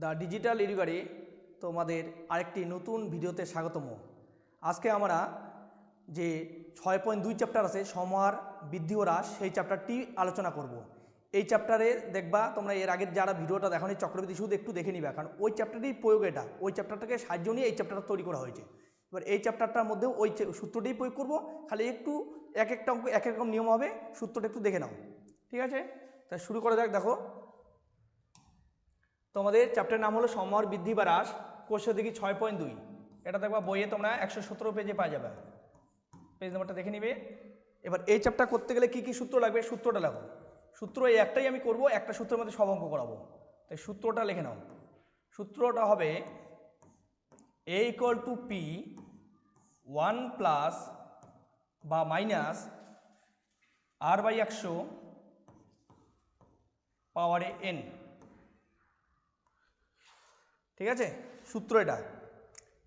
The digital এরিবারে তোমাদের আরেকটি নতুন ভিডিওতে স্বাগতম। আজকে আমরা যে ছয় পয়েন্ট দুই চ্যাপ্টার আছে সমার বৃদ্ধি ও হ্রাস সেই চ্যাপ্টারটি আলোচনা করব। এই চ্যাপ্টারে দেখবা তোমরা এর আগের যারা ভিডিওটা দেখো চক্রবৃদ্ধি সুদ একটু দেখে নিবে, কারণ ওই চ্যাপ্টারটির প্রয়োগ এটা। ওই চ্যাপ্টারটাকে সাহায্য নিয়ে এই চ্যাপ্টারটা তৈরি করা হয়েছে। এবার এই চ্যাপ্টারটার মধ্যেও ওই সূত্রটাই প্রয়োগ করব, খালি একটু এক একটা অঙ্ক, এক এক রকম নিয়ম হবে, সূত্রটা একটু দেখে নাও। ঠিক আছে? তা শুরু করা যাক, দেখো। তোমাদের চ্যাপ্টার নাম হলো সমর বৃদ্ধি বা হ্রাস কোর্স দেখি ছয় পয়েন্ট দুই। এটা দেখবা বইয়ে তোমরা একশো সতেরো পেজে পাওয়া যাবে। পেজ নাম্বারটা দেখে নিবে। এবার এই চ্যাপ্টার করতে গেলে কি কি সূত্র লাগবে? সূত্রটা লেখো। সূত্র এই একটাই আমি করব, একটা সূত্রের মধ্যে সব অঙ্ক করাবো। তাই সূত্রটা লিখে নাও। সূত্রটা হবে A equal to P one plus বা মাইনাস আর বাই একশো পাওয়ারে এন ঠিক আছে? সূত্র এটা।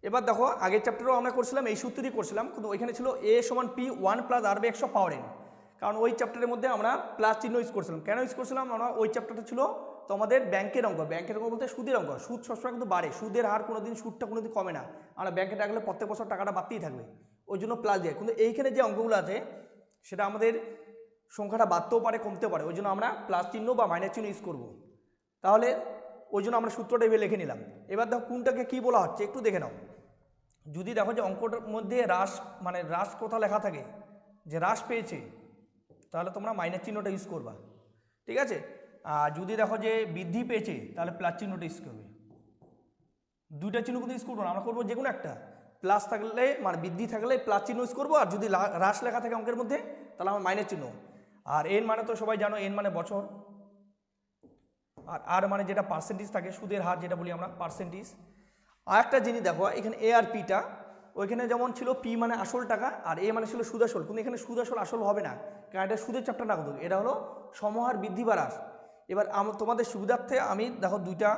এবার দেখো, আগের চ্যাপ্টারও আমরা করছিলাম, এই সূত্রই করছিলাম, কিন্তু ওইখানে ছিল এ সমান P one plus R by একশো পাওয়ার এন কারণ ওই চ্যাপ্টারের মধ্যে আমরা প্লাস চিহ্ন ইউজ করছিলাম। কেন ইউজ করছিলাম? আমরা ওই চ্যাপ্টারটা ছিল তোমাদের ব্যাংকের অঙ্ক। ব্যাংকের অঙ্ক বলতে সুদের অঙ্ক। সুদ সবসময় কিন্তু বাড়ে। সুদের হার কোনো দিন সুদটা কোনো দিন কমে না। আমরা ব্যাংকে রাখলে প্রত্যেক বছর টাকাটা বাড়তেই থাকবে। ওই জন্য প্লাস দেয়। কিন্তু এইখানে যে অঙ্কগুলো আছে, সেটা আমাদের সংখ্যাটা বাড়তেও পারে, কমতেও পারে। ওই জন্য আমরা প্লাস চিহ্ন বা মাইনাস চিহ্ন ইউজ করব। তাহলে ওই জন্য আমরা সূত্রটা এভাবে লিখে নিলাম। এবার দেখো কোনটাকে কী বলা হচ্ছে, একটু দেখে নাও। যদি দেখো যে অঙ্কটার মধ্যে হ্রাস মানে হ্রাস কোথা লেখা থাকে, যে হ্রাস পেয়েছে, তাহলে তোমরা মাইনাস চিহ্নটা ইউজ করবা। ঠিক আছে? আর যদি দেখো যে বৃদ্ধি পেয়েছে, তাহলে প্লাস চিহ্নটা ইউজ করবে। দুইটা চিহ্ন কিন্তু ইউজ করব না, আমরা করব যে কোনো একটা। প্লাস থাকলে মানে বৃদ্ধি থাকলে প্লাস চিহ্ন ইউজ করব, আর যদি হ্রাস লেখা থাকে অঙ্কের মধ্যে, তাহলে আমার মাইনাস চিহ্ন। আর এন মানে তো সবাই জানো এন মানে বছর। আর আর মানে যেটা পার্সেন্টেজ থাকে, সুদের হার যেটা বলি আমরা পার্সেন্টেজ আর একটা জিনিস দেখো, এখানে এ আর পিটা ওইখানে যেমন ছিল পি মানে আসল টাকা আর এ মানে ছিল সুদ আসল কিন্তু এখানে সুদ আসল আসল হবে না, কারণ এটা সুদের চ্যাপ্টার না কিন্তু এটা হলো সমহার বৃদ্ধি বা হ্রাস। এবার তোমাদের সুবিধার্থে আমি দেখো দুইটা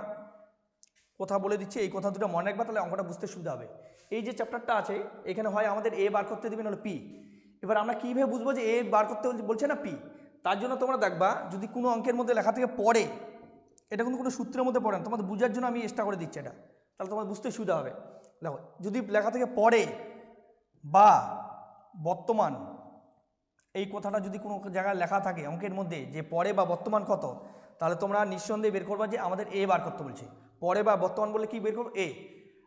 কথা বলে দিচ্ছি, এই কথা দুটো মনে রাখবা, তাহলে অঙ্কটা বুঝতে সুবিধা হবে। এই যে চ্যাপ্টারটা আছে, এখানে হয় আমাদের এ বার করতে দেবেন হলো পি এবার আমরা কীভাবে বুঝব যে এ বার করতে বলছে না পি তার জন্য তোমরা দেখবা, যদি কোনো অঙ্কের মধ্যে লেখা থেকে পড়ে এটা কিন্তু কোনো সূত্রের মধ্যে পড়ে না। তোমাদের বোঝার জন্য আমি এক্সট্রা করে দিচ্ছি এটা। তাহলে তোমার বুঝতে সুবিধা হবে। দেখো, যদি লেখা থেকে পড়ে, বা বর্তমান, এই কথাটা যদি কোনো জায়গায় লেখা থাকে, অঙ্কের মধ্যে, যে পরে বা বর্তমান কত, তাহলে তোমরা নিঃসন্দেহে বের করবা যে আমাদের এ বার করতে বলছে। পরে বা বর্তমান বলে কি বের করব? এ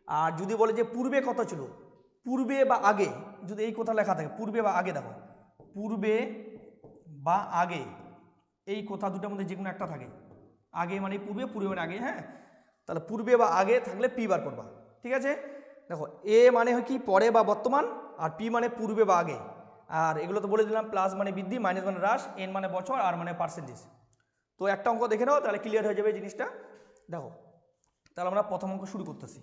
আর যদি বলে যে পূর্বে কত ছিল? পূর্বে বা আগে, যদি এই কথা লেখা থাকে, পূর্বে বা আগে দেখো। পূর্বে বা আগে, এই কথা দুটোর মধ্যে যে কোনো একটা থাকে। আগে মানে পূর্বে পূর্বে মানে আগে হ্যাঁ? তাহলে পূর্বে বা আগে থাকলে পি বার করবা, ঠিক আছে? দেখো, এ মানে হয় কি? পরে বা বর্তমান, আর পি মানে পূর্বে বা আগে। আর এগুলো তো বলে দিলাম, প্লাস মানে বৃদ্ধি, মাইনাস মানে হ্রাস, এন মানে বছর, আর মানে পার্সেন্টেজ। তো একটা অঙ্ক দেখে নাও, তাহলে ক্লিয়ার হয়ে যাবে জিনিসটা। দেখো, তাহলে আমরা প্রথম অঙ্ক শুরু করতেছি।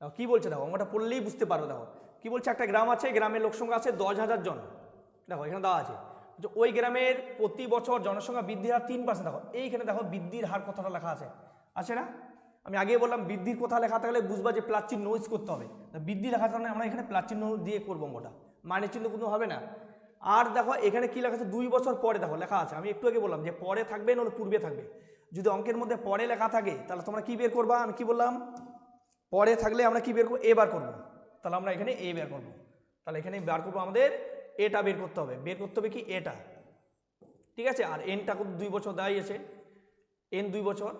দেখো, কী বলছে? দেখো, অঙ্কটা পড়লেই বুঝতে পারো দেখো। কী বলছে? একটা গ্রাম আছে, গ্রামের লোকসংখ্যা আছে দশ হাজার জন। দেখো, এখানে দেওয়া আছে। যে ওই গ্রামের প্রতি বছর জনসংখ্যা বৃদ্ধির হার তিন পার্সেন্ট দেখো, এইখানে দেখো বৃদ্ধির হার কথাটা লেখা আছে। আছে না? আমি আগে বললাম, বৃদ্ধির কথা লেখা থাকলে বুঝবা যে প্লাস চিহ্ন ইউজ করতে হবে। বৃদ্ধি লেখা থাকলে আমরা এখানে প্লাস চিহ্ন দিয়ে করব ওটা মাইনাস চিহ্ন কোনো হবে না। আর দেখো, এখানে কি লেখা আছে? দুই বছর পরে দেখো, লেখা আছে। আমি একটু আগে বললাম যে পরে থাকবে না পূর্বে থাকবে। যদি অঙ্কের মধ্যে পরে লেখা থাকে, তাহলে তোমরা কি বের করবা? আমি কি বললাম? পরে থাকলে আমরা কি বের করব? এ বার করব। তাহলে আমরা এখানে এ বের করব। তাহলে এখানে বার করব আমাদের এটা বের করতে হবে। বের করতে হবে কি? এটা। ঠিক আছে? আর এনটা দুই বছর দাঁড়িয়েছে এন দুই বছর।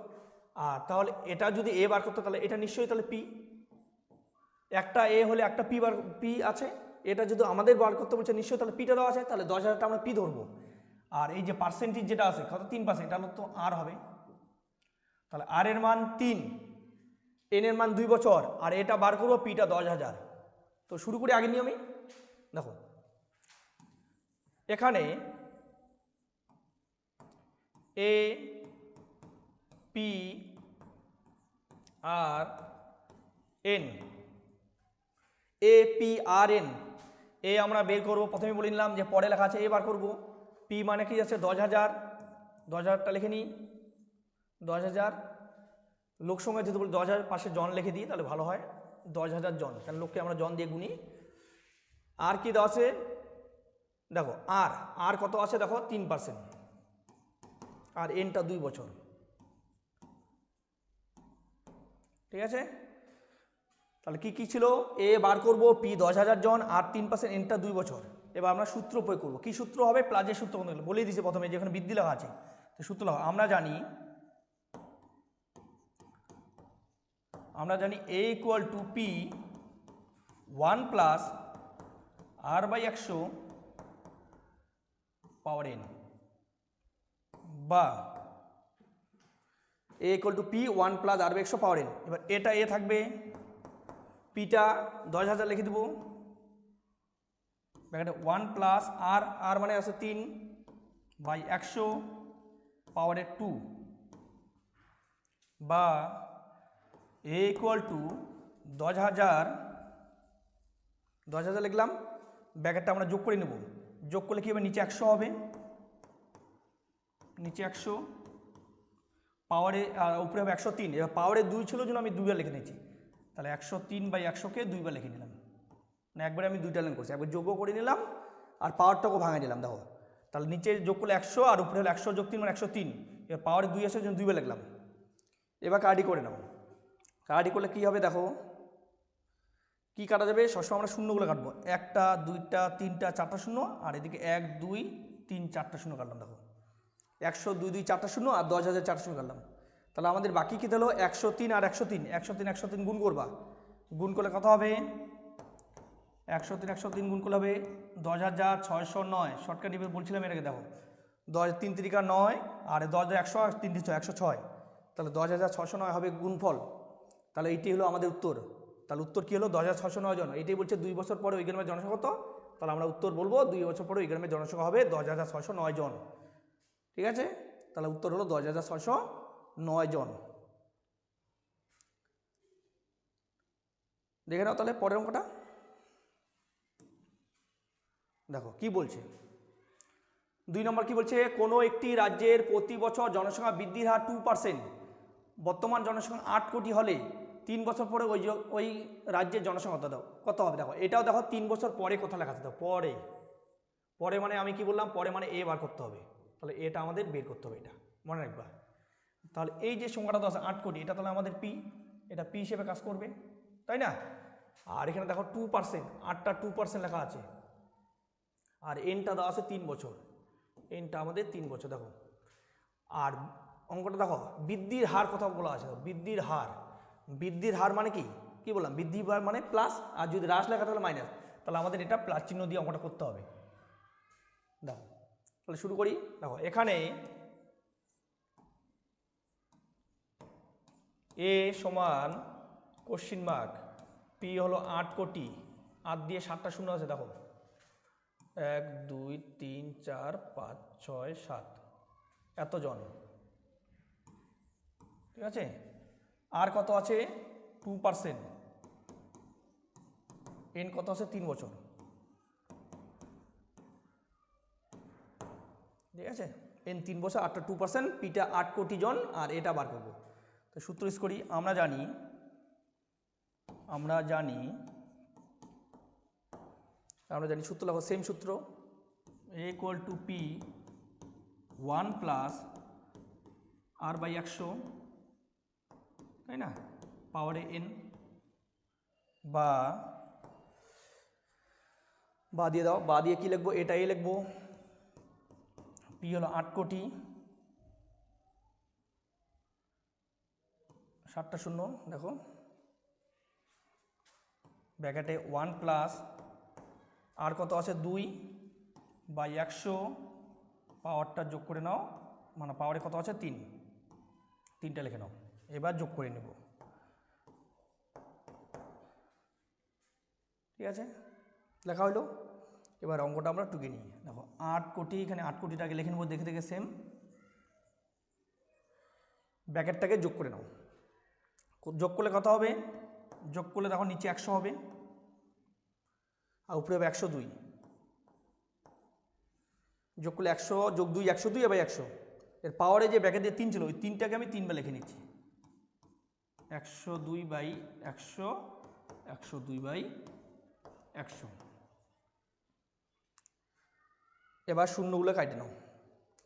আর তাহলে এটা যদি এ বার করতে, তাহলে এটা নিশ্চয়ই তাহলে পি একটা এ হলে একটা পি বার পি আছে। এটা যদি আমাদের বার করতে বলছে, নিশ্চয়ই তাহলে পিটা দেওয়া আছে। তাহলে দশ হাজারটা আমরা পি ধরবো। আর এই যে পার্সেন্টেজ যেটা আছে, কত? তিন পার্সেন্ট এটা তো আর হবে। তাহলে আর এর মান তিন। এন এর মান দুই বছর। আর এটা বার করব পিটা দশ হাজার। তো শুরু করি আগের নিয়মই দেখো এখানে A P R N A P R N A আমরা বের করব প্রথমে বলে নিলাম যে পরে লেখা আছে এ বার করব। পি মানে কি আছে? দশ হাজার। দশ হাজারটা লিখে নিই। দশ হাজার। লোক সংখ্যা যদি বলি দশ হাজার পাশে জন লিখে দিই, তাহলে ভালো হয়। দশ হাজার জন। কারণ লোককে আমরা জন দিয়ে গুনি। আর কি দেওয়া আছে? দেখো আর আর কত আছে দেখো? তিন পার্সেন্ট আর এনটা দুই বছর। ঠিক আছে? তাহলে কি কি ছিল? এ বার করব পি দশ হাজার জন, আর তিন পার্সেন্ট এনটা দুই বছর। এবার আমরা সূত্র প্রয়োগ করব। কি সূত্র হবে? প্লাজের সূত্র কোন বলেই দিয়েছি প্রথমে যেখানে বৃদ্ধি লেখা আছে। তো সূত্র আমরা জানি আমরা জানি A equal to P one plus R by একশো পাওয়ার এন বা A equal to P one plus R একশো পাওয়ার এন এবার এটা এ থাকবে। পিটা দশ হাজার লিখে দেবো। ব্যাকেটে ওয়ান প্লাস আর আর মানে আছে তিন বাই একশো পাওয়ারে টু বা এ ইকুয়াল টু দশ হাজার দশ হাজার লিখলাম। ব্যাকেটটা আমরা যোগ করে নেব। যোগ করলে কী হবে? নিচে একশো হবে। নিচে একশো। পাওয়ারে আর উপরে হবে একশো তিন। এবার পাওয়ারে দুই ছিল জন্য আমি দুইবার লিখে নিয়েছি। তাহলে একশো তিন বাই একশোকে দুইবার লিখে নিলাম। মানে একবারে আমি দুইটা লাইন করছি। একবার যোগও করে নিলাম আর পাওয়ারটাকেও ভাঙাই নিলাম দেখো। তাহলে নিচে যোগ করলে একশো আর উপরে হলো একশো যোগ তিন মানে একশো তিন। এবার পাওয়ারে দুই আসার জন্য দুইবার লিখলাম। এবার কার্ডি করে নাও কার্ডি করলে কী হবে, দেখো? কি কাটা যাবে? সবসময় আমরা শূন্যগুলো কাটবো। একটা, দুইটা, তিনটা, চারটা শূন্য আর এদিকে এক, দুই, তিন, চারটা শূন্য কাটলাম, দেখো। একশো, দুই দুই, চারটা শূন্য আর দশ হাজার চারটা শূন্য কাটলাম। তাহলে আমাদের বাকি কী হলো? একশো তিন আর একশো তিন। একশো তিন একশো তিন গুণ করবা। গুণ করলে কত হবে? একশো তিন একশো তিন গুণ করলে হবে দশ হাজার ছয়শো নয়। শর্টকাট এবার বলছিলাম এটাকে দেখো। দশ, তিন তিরিকা নয় আর দশ হাজার একশো তিন তিনশো একশো ছয়। তাহলে দশ হাজার ছশো নয় হবে গুণফল। তাহলে এইটি হলো আমাদের উত্তর। তাহলে উত্তর কী হলো? দশ হাজার ছশো নয় জন। এটাই বলছে দুই বছর পরে ওই গ্রামের জনসংখ্যা কত? তাহলে আমরা উত্তর বলব, দুই বছর পরে ওই গ্রামের জনসংখ্যা হবে দশ হাজার ছশো নয় জন। ঠিক আছে? তাহলে উত্তর হলো দশ হাজার ছশো নয় জন। দেখে নাও তাহলে পরের অঙ্কটা। দেখো, কি বলছে? দুই নম্বর কি বলছে? কোনো একটি রাজ্যের প্রতি বছর জনসংখ্যা বৃদ্ধির হার টু পার্সেন্ট বর্তমান জনসংখ্যা আট কোটি হলে তিন বছর পরে ওই ওই রাজ্যের জনসংখ্যা দাও। কত হবে দেখো, এটাও দেখো তিন বছর পরে কোথা লেখা আছে। পরে পরে মানে আমি কি বললাম? পরে মানে এ বার করতে হবে। তাহলে এটা আমাদের বের করতে হবে এটা। মনে রাখবা। তাহলে এই যে সংখ্যাটা আছে আট কোটি, এটা তাহলে আমাদের পি এটা পি হিসেবে কাজ করবে। তাই না? আর এখানে দেখো টু পার্সেন্ট আটটা টু পার্সেন্ট লেখা আছে। আর এনটা দেওয়া আছে তিন বছর। এনটা আমাদের তিন বছর, দেখো। আর অঙ্কটা দেখো, বৃদ্ধির হার কথা বলা আছে। বৃদ্ধির হার। বৃদ্ধির হার মানে কি? কি বললাম? বৃদ্ধি হার মানে প্লাস আর যদি হ্রাস লেখা তাহলে মাইনাস তাহলে আমাদের এটা প্লাস চিহ্ন দিয়ে অঙ্কটা করতে হবে। দেখো, তাহলে শুরু করি। দেখো, এখানে এ সমান কোশ্চিন মার্ক পি হলো আট কোটি। আট দিয়ে সাতটা শূন্য আছে, দেখো। এক, দুই, তিন, চার, পাঁচ, ছয়, সাত। এতজন। ঠিক আছে? আর কত আছে? টু পার্সেন্ট এন কত আছে? তিন বছর। ঠিক আছে? এন তিন বছর, আটটা টু পার্সেন্ট পিটা আট কোটি জন, আর এটা বার করব। তো সূত্র ইস করি, আমরা জানি আমরা জানি আমরা জানি সূত্র লাগো সেম সূত্র। A equal to P one plus R by একশো। তাই না? পাওয়ারে এন বা বা দিয়ে দাও, বা দিয়ে কী লিখব? এটাই লিখব। পি হলো আট কোটি। সাতটা শূন্য, দেখো। ব্যাকেটে ওয়ান প্লাস আর কত আছে? দুই বা একশো। পাওয়ারটা যোগ করে নাও। মানে পাওয়ারে কত আছে? তিন। তিনটা লিখে নাও। এবার যোগ করে নেব। ঠিক আছে? লেখা হলো এবার অঙ্কটা আমরা টুকে নিই। দেখো, আট কোটি, এখানে আট কোটিটাকে লিখে নেব, দেখে দেখে সেম ব্যাকেটটাকে যোগ করে নাও। যোগ করলে কত হবে? যোগ করলে দেখো নিচে একশো হবে, আর উপরে হবে একশো দুই। যোগ করলে একশো, যোগ দুই একশো দুই এবার একশো। এর পাওয়ারে যে ব্যাকেট দিয়ে তিন ছিল, ওই তিনটাকে আমি তিনবার লিখে নিচ্ছি। একশো দুই বাই একশো একশো দুই বাই একশো। এবার শূন্যগুলো কাটে নাও।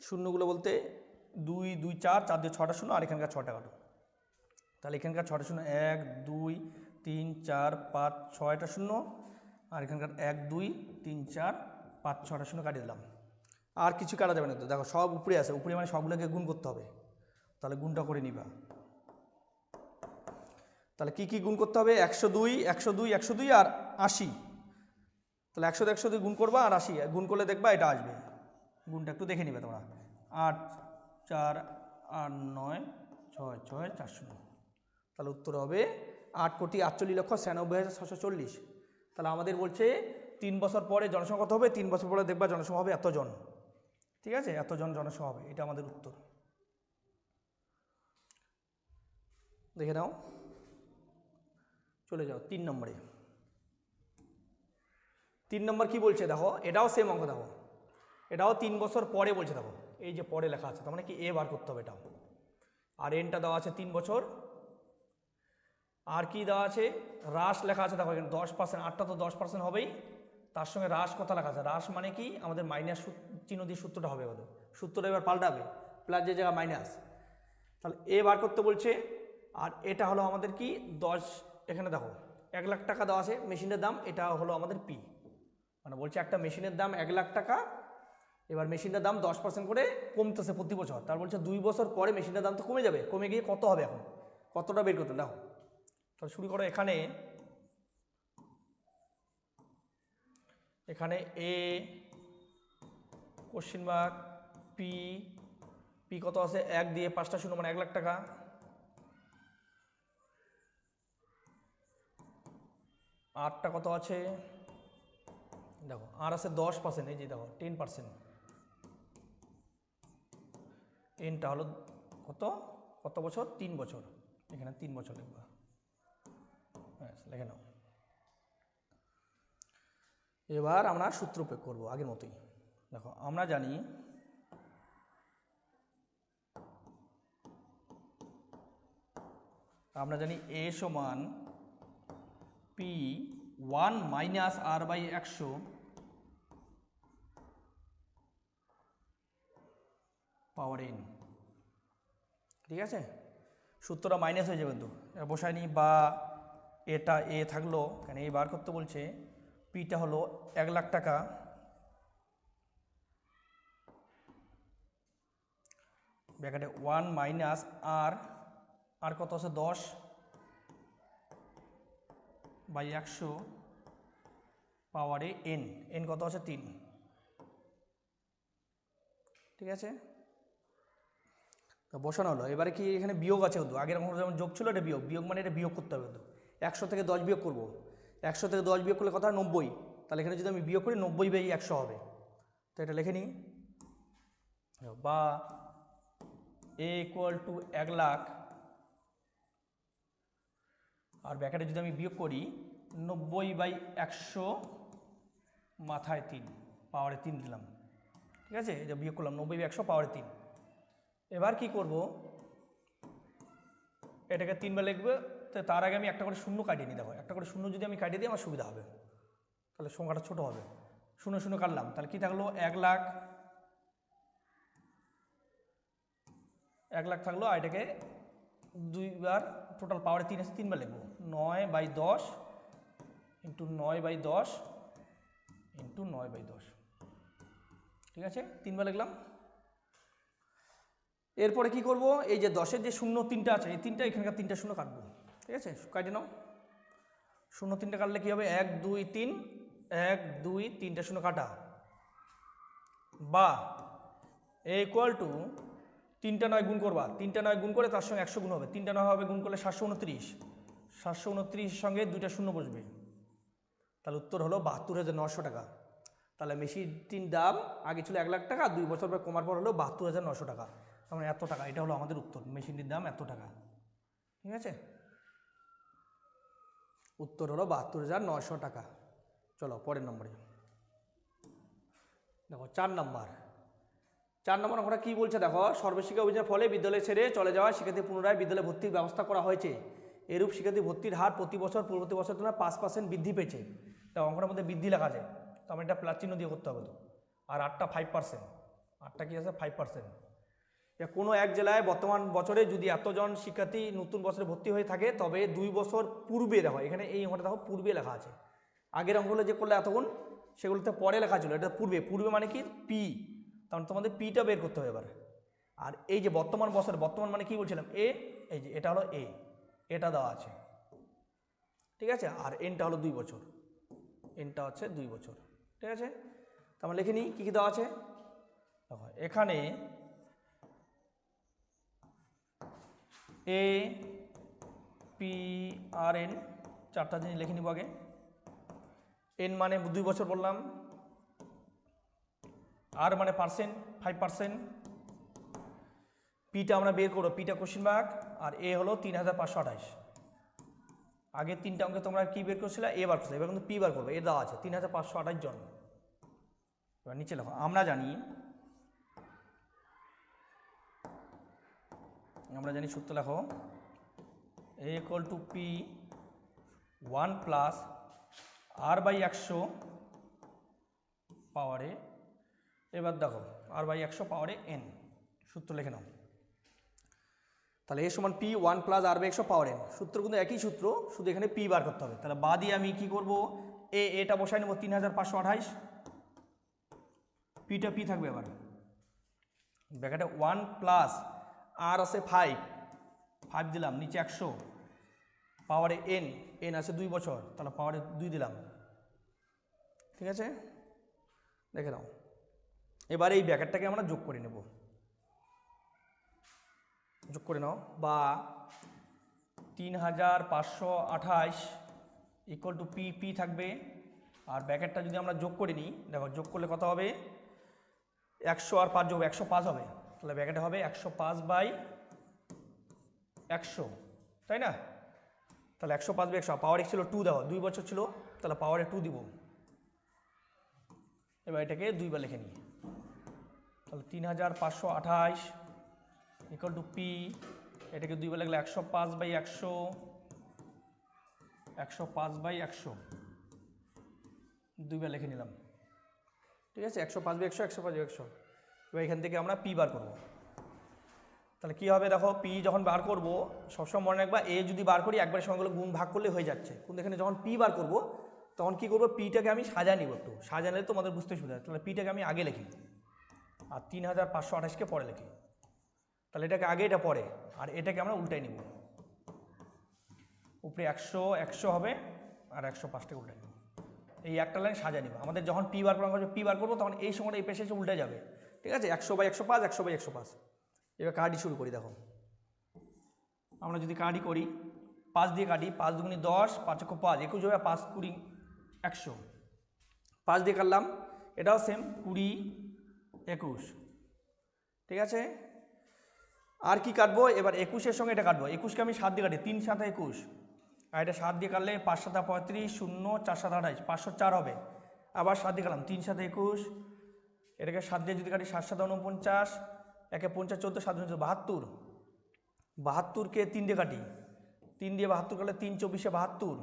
শূন্যগুলো বলতে দুই দুই, চার চার দিয়ে ছটা শূন্য, আর এখানকার ছটা কাটো। তাহলে এখানকার ছটা শূন্য, এক, দুই, তিন, চার, পাঁচ, ছয়টা শূন্য, আর এখানকার এক, দুই, তিন, চার, পাঁচ, ছটা শূন্য কাটিয়ে দিলাম। আর কিছু কাটা যাবে না তো। দেখো সব উপরে আছে। উপরে মানে সবগুলোকে গুণ করতে হবে। তাহলে গুণটা করে নিবা। তাহলে কি কি গুণ করতে হবে? একশো দুই একশো দুই একশো দুই আর আশি। তাহলে একশো একশো দুই গুণ করবা আর আশি। গুণ করলে দেখবা এটা আসবে। গুণটা একটু দেখে নিবে তোমরা। আট, চার, আট, নয়, ছয় ছয়, চার, শূন্য। তাহলে উত্তর হবে আট কোটি আটচল্লিশ লক্ষ ছিয়ানব্বই হাজার ছশো চল্লিশ। তাহলে আমাদের বলছে তিন বছর পরে জনসংখ্যা কত হবে? তিন বছর পরে দেখবা জনসংখ্যা হবে এতজন। ঠিক আছে? এতজন জনসংখ্যা হবে। এটা আমাদের উত্তর। দেখে নাও। চলে যাও, তিন নম্বরে। তিন নম্বর কি বলছে দেখো, এটাও সেম অঙ্ক দেখো। এটাও তিন বছর পরে বলছে দেখো, এই যে পরে লেখা আছে, তার মানে কি এ বার করতে হবে এটাও। আর এনটা দেওয়া আছে তিন বছর। আর কি দেওয়া আছে? হ্রাস লেখা আছে দেখো এখানে, দশ পার্সেন্ট আটটা তো দশ পার্সেন্ট হবেই। তার সঙ্গে হ্রাস কথা লেখা আছে, হ্রাস মানে কি? আমাদের মাইনাস চিহ্ন দিয়ে সূত্রটা হবে আমাদের। সূত্রটা এবার পাল্টাবে প্লাস যে জায়গা মাইনাস তাহলে এ বার করতে বলছে, আর এটা হলো আমাদের কি? দশ এখানে দেখো, এক লাখ টাকা দেওয়া আছে মেশিনের দাম, এটা হলো আমাদের পি মানে বলছে একটা মেশিনের দাম এক লাখ টাকা, এবার মেশিনটার দাম দশ পার্সেন্ট করে কমতেছে প্রতি বছর। তার বলছে দুই বছর পরে মেশিনটার দাম তো কমে যাবে, কমে গিয়ে কত হবে এখন? কতটা বের করতে দেখো, তাহলে শুরু করো এখানে। এখানে A question mark P P কত আছে? এক দিয়ে পাঁচটা শূন্য মানে এক লাখ টাকা। আটটা কত আছে? দেখো, আর আছে দশ পার্সেন্ট এই যে দেখো টেন পার্সেন্ট এনটা হলো কত? কত বছর? তিন বছর। এখানে তিন বছর লিখবা। ব্যাস, লিখে নাও। এবার আমরা সূত্র প্রয়োগ করব, আগের মতোই। দেখো, আমরা জানি আমরা জানি এ সমান P one minus R by একশো পাওয়ার এন ঠিক আছে? সূত্রটা মাইনাস হয়ে যাবে কিন্তু। বসায়নি বা এটা এ থাকল। কেন এই বার করতে বলছে পিটা হলো এক লাখ টাকা। ব্যাকেটে ওয়ান মাইনাস আর আর কত আছে? দশ। বাই একশো পাওয়ারে এন এন কত আছে? তিন। ঠিক আছে? তো বসানো হলো। এবারে কি এখানে বিয়োগ আছে কিন্তু আগের অঙ্ক যেমন যোগ ছিল, এটা বিয়োগ। বিয়োগ মানে এটা বিয়োগ করতে হবে কিন্তু একশো থেকে দশ বিয়োগ করব। একশো থেকে দশ বিয়োগ করলে কথা হয় নব্বই। তাহলে এখানে যদি আমি বিয়োগ করি, নব্বই বাই একশো হবে। তো এটা লেখে নিই। বা এ ইকুয়াল টু এক লাখ আর ব্যাকেটে যদি আমি বিয়োগ করি, নব্বই বাই একশো মাথায় তিন, পাওয়ারে তিন দিলাম। ঠিক আছে? যে বিয়োগ করলাম, নব্বই বাই একশো, পাওয়ারে তিন। এবার কি করব? এটাকে তিনবার লিখবে, তো তার আগে আমি একটা করে শূন্য কাটিয়ে নিতে হবে একটা করে শূন্য যদি আমি কাটিয়ে দিই, আমার সুবিধা হবে। তাহলে সংখ্যাটা ছোট হবে। শূন্য শূন্য কাটলাম। তাহলে কি থাকল? এক লাখ এক লাখ থাকল, আর এটাকে দুইবার টোটাল পাওয়ারে তিন আছে তিনবার লিখব। নয় বাই দশ ইন্টু নয় বাই দশ ইন্টু নয় বাই দশ। ঠিক আছে? তিনবার লিখলাম। এরপরে কি করব? এই যে দশের যে শূন্য তিনটা আছে, এই তিনটা এখানকার তিনটা শূন্য কাটবো। ঠিক আছে? কাটে নাও। শূন্য তিনটা কাটলে কী হবে? এক, দুই, তিন। এক, দুই, তিনটা শূন্য কাটা। বা, এ ইকুয়াল টু তিনটা নয় গুণ করবা। তিনটা নয় গুণ করে তার সঙ্গে একশো গুণ হবে। তিনটা নয় হবে গুণ করলে সাতশো উনত্রিশ। সাতশো উনত্রিশের সঙ্গে দুইটা শূন্য বসবে। তাহলে উত্তর হলো বাহাত্তর হাজার নশো টাকা। তাহলে মেশিনটির দাম আগে ছিল এক লাখ টাকা, দুই বছর পর কমার পর হলো বাহাত্তর হাজার নশো টাকা। মানে এত টাকা, এটা হলো আমাদের উত্তর, মেশিনটির দাম এত টাকা। ঠিক আছে? উত্তর হলো বাহাত্তর হাজার নশো টাকা। চলো, পরের নম্বরে। দেখো, চার নম্বর। চার নম্বর আমরা কি বলছে? দেখো, সর্বশিক্ষা অভিযানের ফলে বিদ্যালয় ছেড়ে চলে যাওয়া শিক্ষার্থী পুনরায় বিদ্যালয়ে ভর্তির ব্যবস্থা করা হয়েছে। এরূপ শিক্ষার্থী ভর্তির হার প্রতি বছর পূর্ববর্তী বছর তুলনায় পাঁচ পার্সেন্ট বৃদ্ধি পেয়েছে। তা অঙ্কটার মধ্যে বৃদ্ধি লেখা যায় তো আমরা এটা প্লাস চিহ্ন দিয়ে করতে হবে তো। আর আটটা ফাইভ পার্সেন্ট আটটা কী আছে? ফাইভ পার্সেন্ট কোনো এক জেলায় বর্তমান বছরে যদি এতজন শিক্ষার্থী নতুন বছরে ভর্তি হয়ে থাকে, তবে দুই বছর পূর্বে দেখো, এখানে এই অঙ্কটা দেখো, পূর্বে লেখা আছে। আগের অঙ্কগুলো যে করলে এতক্ষণ, সেগুলোতে পরে লেখা ছিল, এটা পূর্বে। পূর্বে মানে কি? পি তাহলে তোমাদের পিটা বের করতে হবে এবার। আর এই যে বর্তমান বছর, বর্তমান মানে কি বলছিলাম? এ এই যে, এটা হলো এ এটা দেওয়া আছে। ঠিক আছে? আর এনটা হলো দুই বছর। এনটা হচ্ছে দুই বছর। ঠিক আছে? তারপর লিখে নিই, কী কী দেওয়া আছে? দেখো, এখানে এ পি আর এন চারটা জিনিস লিখে নিব আগে। এন মানে দুই বছর বললাম। আর মানে পার্সেন্ট ফাইভ পার্সেন্ট পিটা আমরা বের করব পিটা কোশ্চিন মার্ক আর এ হলো তিন হাজার পাঁচশো আঠাইশ আগের তিনটা অঙ্কে তোমরা কি বের করছিলে? এ বার করছিলে, এবার কিন্তু পি বার করবে, এ দেওয়া আছে, তিন হাজার পাঁচশো আঠাশ জন এবার নিচে লেখো, আমরা জানি আমরা জানি সূত্র লেখো A equal to P one plus R by একশো পাওয়ারে এবার দেখো আর বাই একশো পাওয়ারে এন সূত্র লিখে নাও। তাহলে এ সমান P one plus R by একশো পাওয়ার এন সূত্র কিন্তু একই সূত্র, শুধু এখানে পি বার করতে হবে। তাহলে বা দিয়ে আমি কি করব? এ এটা বসাই নেব তিন হাজার পাঁচশো আঠাইশ। পিটা পি থাকবে এবার ব্র্যাকেটে ওয়ান প্লাস আর আছে ফাইভ ফাইভ দিলাম, নিচে একশো। পাওয়ারে এন এন আছে দুই বছর। তাহলে পাওয়ারে দুই দিলাম। ঠিক আছে? দেখে নাও। এবার এই ব্যাকেটটাকে আমরা যোগ করে নেব। যোগ করে নাও, বা তিন হাজার পাঁচশো আঠাশ ইকুয়াল টু পি পি থাকবে। আর ব্যাকেটটা যদি আমরা যোগ করে নিই, দেখো যোগ করলে কত হবে? একশো আর পাঁচ যোগ একশো পাঁচ হবে। তাহলে ব্যাকেটে হবে একশো পাঁচ বাই একশো, তাই না? তাহলে একশো পাঁচ বাই একশো পাওয়ার ছিল টু দেওয়া দুই বছর ছিল, তাহলে পাওয়ারে টু দিব। এবার এটাকে দুইবার লিখে নিই। তাহলে তিন হাজার পাঁচশো আঠাশ ইকুয়াল টু পি এটাকে দুইবার লাগলে একশো পাঁচ বাই একশো একশো পাঁচ বাই একশো। দুইবার লিখে নিলাম। ঠিক আছে? একশো পাঁচ বাই একশো একশো পাঁচ বাই একশো। এবার এখান থেকে আমরা পি বার করব। তাহলে কী হবে? দেখো পি যখন বার করব, সবসময় মনে রাখবা এ যদি বার করি একবারের সঙ্গে গুণ ভাগ করলে হয়ে যাচ্ছে। কিন্তু এখানে যখন পি বার করব, তখন কি করব? পিটাকে আমি সাজা নিব একটু। সাজালে তোমাদের বুঝতে সুবিধা। তাহলে পিটাকে আমি আগে লিখি। আর তিন হাজার পাঁচশো আঠাশকে পরে লিখি। তাহলে এটাকে আগে এটা পরে, আর এটাকে আমরা উল্টাই নিব। উপরে একশো একশো হবে, আর একশো পাঁচটাকে উল্টাই নিব। এই একটা লাইন সাজা নিব। আমাদের যখন পি বার করা পি বার করব, তখন এই সময়টা এই পেশে এসে উল্টে যাবে। ঠিক আছে? একশো বাই একশো পাঁচ, একশো বাই একশো পাঁচ। এবার কার্ডই শুরু করি, দেখো। আমরা যদি কার্ডই করি, পাঁচ দিয়ে কাটি, পাঁচ দুগুনি দশ, পাঁচ অক্ষ পাঁচ, একুশ হবে, পাঁচ কুড়ি, একশো। পাঁচ দিয়ে কাটলাম, এটাও সেম কুড়ি, একুশ। ঠিক আছে? আর কি কাটবো? এবার একুশের সঙ্গে এটা কাটবো। একুশকে আমি সাত দিয়ে কাটি, তিন সাথে একুশ। আর এটা সাত দিয়ে কাটলে পাঁচ সাথে পঁয়ত্রিশ, শূন্য চার সাথে আঠাইশ পাঁচশো চার হবে। আবার সাত দিয়ে কাটলাম, তিন সাথে একুশ। এটাকে সাত দিয়ে যদি কাটি সাত সাত উনপঞ্চাশ একে পঞ্চাশ চোদ্দ, সাত চোদ্দ, বাহাত্তর। বাহাত্তরকে তিন দিয়ে কাটি। তিন দিয়ে বাহাত্তর কাটলে তিন চব্বিশে বাহাত্তর।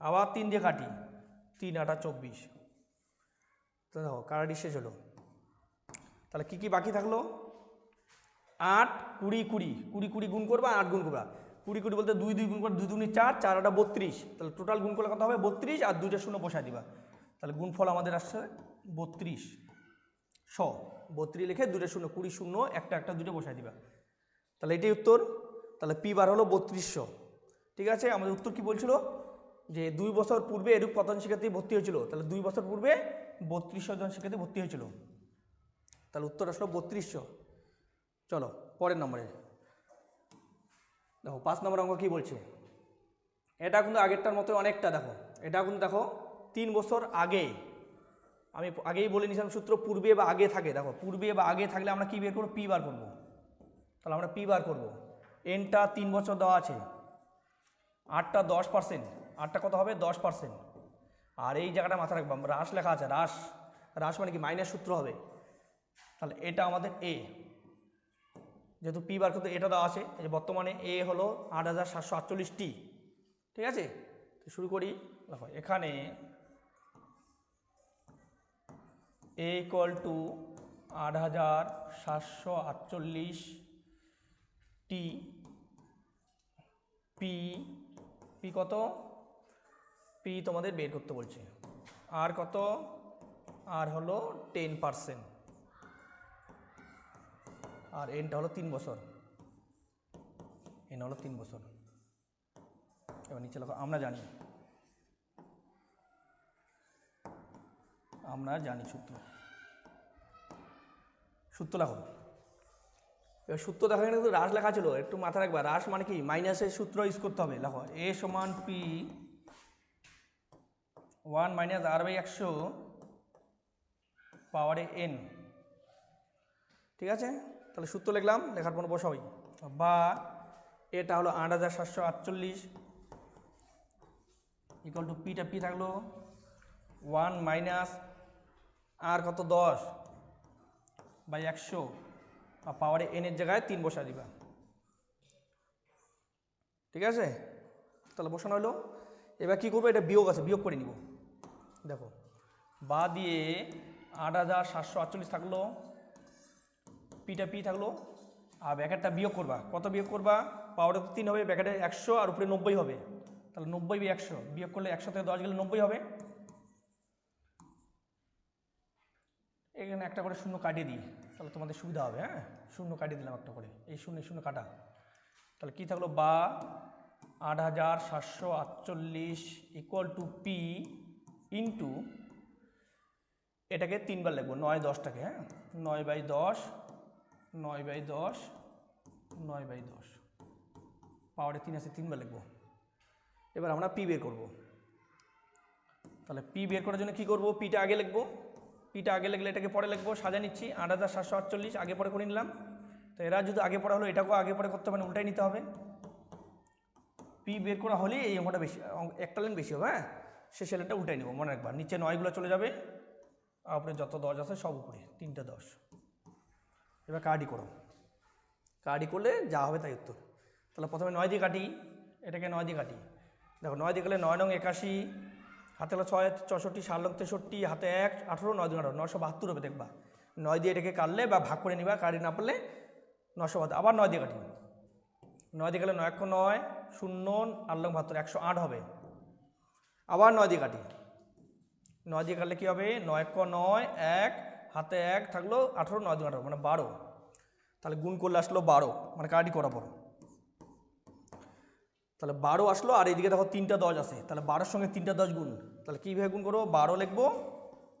আবার তিন দিয়ে কাটি, তিন আটা চব্বিশ। তো দেখো কারাডি শেষ হলো। তাহলে কী কী বাকি থাকল? আট কুড়ি কুড়ি কুড়ি কুড়ি গুণ করবা, আট গুণ করবা। কুড়ি কুড়ি বলতে দুই দুই গুণ করবা দুই দুনি চার চার আটা বত্রিশ। তাহলে টোটাল গুণ করলে কত হবে? বত্রিশ, আর দুইটা শূন্য বসায় দিবা। তাহলে গুণফল আমাদের আসছে বত্রিশ। শ, বত্রিশ লিখে দুটো শূন্য, কুড়ি শূন্য, একটা একটা দুটো বসায় দিবা। তাহলে এটাই উত্তর। তাহলে পি বার হলো বত্রিশশো। ঠিক আছে? আমাদের উত্তর কি বলছিল? যে দুই বছর পূর্বে এরূপ কতজন শিক্ষার্থী ভর্তি হয়েছিল। তাহলে দুই বছর পূর্বে বত্রিশশো জন শিক্ষার্থী ভর্তি হয়েছিল। তাহলে উত্তর আসলো বত্রিশশো। চলো, পরের নম্বরে। দেখো, পাঁচ নম্বর অঙ্ক কী বলছে? এটা কিন্তু আগেরটার মতো অনেকটা, দেখো। এটা কিন্তু দেখো, তিন বছর আগে। আমি আগেই বলে নিয়েছিলাম সূত্র পূর্বে বা আগে থাকে। দেখো, পূর্বে বা আগে থাকলে আমরা কী বের করব? পি বার করব। তাহলে আমরা পি বার করব। এনটা তিন বছর দেওয়া আছে। আটটা দশ পার্সেন্ট আটটা কত হবে? দশ পার্সেন্ট আর এই জায়গাটা মাথা রাখব হ্রাস লেখা আছে হ্রাস হ্রাস মানে কি? মাইনাস সূত্র হবে। তাহলে এটা আমাদের এ যেহেতু পি বার করতে এটা দেওয়া আছে যে বর্তমানে এ হলো আট হাজার সাতশো আটচল্লিশটি, ঠিক আছে? তো শুরু করি। দেখো, এখানে এ ইকুয়াল টু আট হাজার সাতশো আটচল্লিশ টি পি পি কত? পি তোমাদের বের করতে বলছে। আর কত? আর হলো টেন পারসেন্ট আর এনটা হলো তিন বছর। এন হলো তিন বছর। এবার নিচে লেখো, আমরা জানি। আমরা জানি সূত্র। সূত্র লেখো। এবার সূত্র দেখা গেলে কিন্তু হ্রাস লেখা ছিল। একটু মাথা রাখবা, হ্রাস মানে কি? মাইনাসের সূত্র ইউজ করতে হবে। লেখো এ সমান P one minus R by একশো পাওয়ারে এন ঠিক আছে? তাহলে সূত্র লিখলাম, লেখার পর বসাবই বা এটা হলো আট হাজার সাতশো আটচল্লিশ। ইকুয়াল টু পিটা পি থাকল ওয়ান মাইনাস আর কত দশ? বাই একশো। আর পাওয়ারে এনের জায়গায় তিন বসা দিবা। ঠিক আছে? তাহলে বসানো হলো। এবার কী করব? এটা বিয়োগ আছে, বিয়োগ করে নিব। দেখো, বা দিয়ে আট হাজার সাতশো আটচল্লিশ থাকল। পিটা পি থাকল, আর ব্যাকেটটা বিয়োগ করবা। কত বিয়োগ করবা? পাওয়ারে তিন হবে ব্যাকেটে একশো, আর উপরে নব্বই হবে। তাহলে নব্বই বি একশো, বিয়োগ করলে একশো থেকে দশ গেলে নব্বই হবে। এখানে একটা করে শূন্য কাটিয়ে দিই, তাহলে তোমাদের সুবিধা হবে হ্যাঁ? শূন্য কাটিয়ে দিলাম একটা করে, এই শূন্য শূন্য কাটা। তাহলে কী থাকল? বা আট হাজার সাতশো আটচল্লিশ ইকুয়াল টু পি ইন্টু এটাকে তিনবার লিখব, নয় দশটাকে হ্যাঁ? নয় বাই দশ নয় বাই দশ, নয় বাই দশ। পাওয়ারে তিন আছে, তিনবার লিখব। এবার আমরা পি বের করব। তাহলে পি বের করার জন্য কী করব? পিটা আগে লিখব। পিটা আগে লিখলে এটাকে পরে লিখব। সাজা নিচ্ছি। আট হাজার সাতশো আটচল্লিশ, আগে পরে করে নিলাম। তো এরা যদি আগে পড়া হলো, এটাকেও আগে পরে করতে পারেন উল্টাই নিতে হবে। পি বের করা হলে এই অঙ্কটা বেশি একটা লাইন বেশি হবে হ্যাঁ? সে সেলেনটা উল্টাই নেব, মনে রাখবা। নিচে নয়গুলো চলে যাবে। আর যত দশ আছে, সব উপরে, তিনটে দশ। এবার কার্ডই করো। কার্ডই করলে যা হবে তাই উত্তর। তাহলে প্রথমে নয় দিয়ে কাটি, এটাকে নয় দিয়ে কাটি। দেখো, নয় দিয়ে গেলে নয় নং একাশি, হাতে হলো ছয়, চৌষট্টি, সাত লং তেষট্টি, হাতে এক, আঠেরো, নয় দুই, আঠারো নশো বাহাত্তর হবে দেখবা। নয় দিয়ে এটাকে কাটলে বা ভাগ করে নিবা কাটি না পারলে নশো বাহাত্তর, আবার নয় দিয়ে কাটি। নয় দিয়ে গেলে নয় এক নয়, শূন্য, আট লং বাহাত্তর, একশো আট হবে। আবার নয় দিয়ে কাটি। নয় দিয়ে কাটলে কী হবে? নয় এক নয়, এক হাতে এক থাকল আঠেরো নয় দুই আঠারো মানে বারো। তাহলে গুণ করলে আসলো বারো মানে কাটি করা পর। তাহলে বারো আসলো, আর এইদিকে দেখো তিনটা দশ আছে। তাহলে বারোর সঙ্গে তিনটা দশ গুণ। তাহলে কীভাবে গুণ করব? বারো লিখব,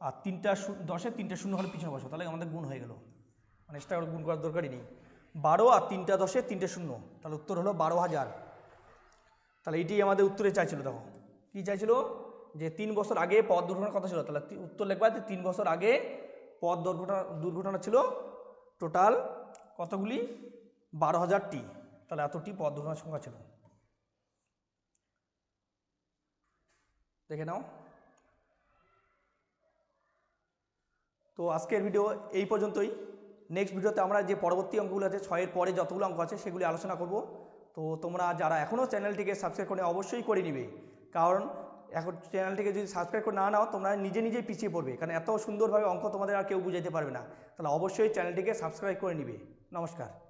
আর তিনটা দশে তিনটা শূন্য হলে পিছনে বসো তাহলে আমাদের গুণ হয়ে গেল। মানে এক্সট্রা গুণ করার দরকারই নেই। বারো আর তিনটা দশে তিনটে শূন্য। তাহলে উত্তর হলো বারো হাজার। তাহলে এটাই আমাদের উত্তরে চাইছিল, দেখো। কী চাইছিল? যে তিন বছর আগে পথ দুর্ঘটনার কথা ছিল। তাহলে উত্তর লিখবা যে তিন বছর আগে পথ দুর্ঘটনা দুর্ঘটনা ছিল টোটাল কতগুলি? বারো হাজারটি। তাহলে এতটি পথ দুর্ঘটনার সংখ্যা ছিল। দেখে নাও। তো আজকের ভিডিও এই পর্যন্তই। নেক্সট ভিডিওতে আমরা যে পরবর্তী অঙ্কগুলো আছে, ছয়ের পরে যতগুলো অঙ্ক আছে, সেগুলি আলোচনা করব। তো তোমরা যারা এখনও চ্যানেলটিকে সাবস্ক্রাইব করে অবশ্যই করে নিবে। কারণ এখন চ্যানেলটিকে যদি সাবস্ক্রাইব করে না নাও, তোমরা নিজে নিজেই পিছিয়ে পড়বে। কারণ এত সুন্দরভাবে অঙ্ক তোমাদের আর কেউ বুঝাইতে পারবে না। তাহলে অবশ্যই চ্যানেলটিকে সাবস্ক্রাইব করে নিবে। নমস্কার।